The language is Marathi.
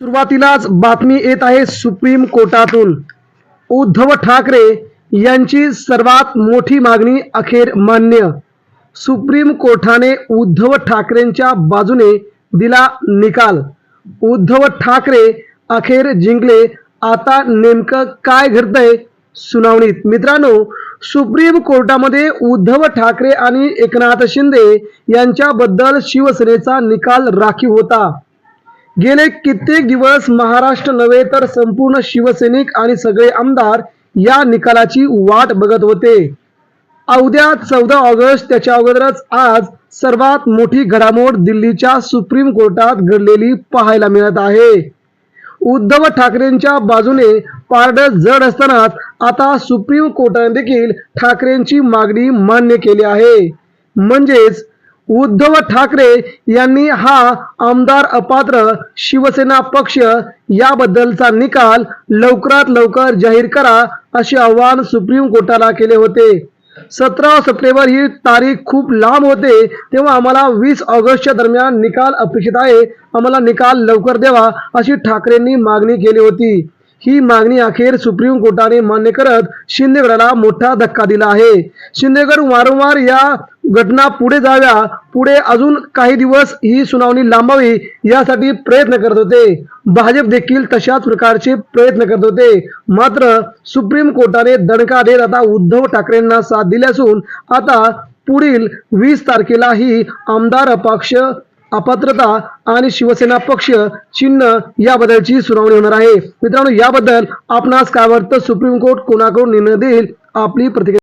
सुरुवातीलाच बातमी येत आहे सुप्रीम कोर्टातून. उद्धव ठाकरे यांची सर्वात मोठी मागणी अखेर मान्य. सुप्रीम कोर्टाने उद्धव ठाकरेंच्या बाजूने दिला निकाल. उद्धव ठाकरे अखेर जिंकले. आता नेमकं काय घडतंय सुनावणीत? मित्रांनो सुप्रीम कोर्टामध्ये उद्धव ठाकरे आणि एकनाथ शिंदे यांच्याबद्दल शिवसेनेचा निकाल राखीव होता. गेले कित्येक दिवस महाराष्ट्र नव्हे तर संपूर्ण शिवसैनिक आणि सगळे आमदार या निकालाची वाट बघत होते. अवद्या चौदा ऑगस्ट त्याच्या अगोदरच आज सर्वात मोठी घडामोड दिल्लीच्या सुप्रीम कोर्टात घडलेली पाहायला मिळत आहे. उद्धव ठाकरेंच्या बाजूने पारड जड असतानाच आता सुप्रीम कोर्टाने देखील ठाकरेंची मागणी मान्य केली आहे. म्हणजेच उद्धव ठाकरे यांनी हा आमदार अपात्र शिवसेना पक्ष याबद्दलचा निकाल लवकरात लवकर जाहीर करा असे आवाहन सुप्रीम कोर्टाला केले होते. सतरा सप्टेंबर ही तारीख खूप लांब होते तेव्हा आम्हाला वीस ऑगस्टच्या दरम्यान निकाल अपेक्षित आहे. आम्हाला निकाल लवकर द्यावा अशी ठाकरेंनी मागणी केली होती. ही मागणी अखेर सुप्रीम कोर्टाने मान्य करत शिंदेगडाला मोठा धक्का दिला आहे. शिंदेगड वारंवार या घटना पुढे जाव्या पुढे अजून काही दिवस ही सुनावणी लांबावी यासाठी प्रयत्न करत होते. भाजप देखील तशाच प्रकारचे प्रयत्न करत होते. मात्र सुप्रीम कोर्टाने दणका देत आता उद्धव ठाकरेंना साथ दिली असून आता पुढील वीस तारखेला ही आमदार अपक्ष अपात्रता आणि शिवसेना पक्ष चिन्ह याबद्दलची सुनावणी होणार आहे. मित्रांनो याबद्दल आपणास काय वाटतं? सुप्रीम कोर्ट कोणाकडून निर्णय देईल? आपली प्रतिक्रिया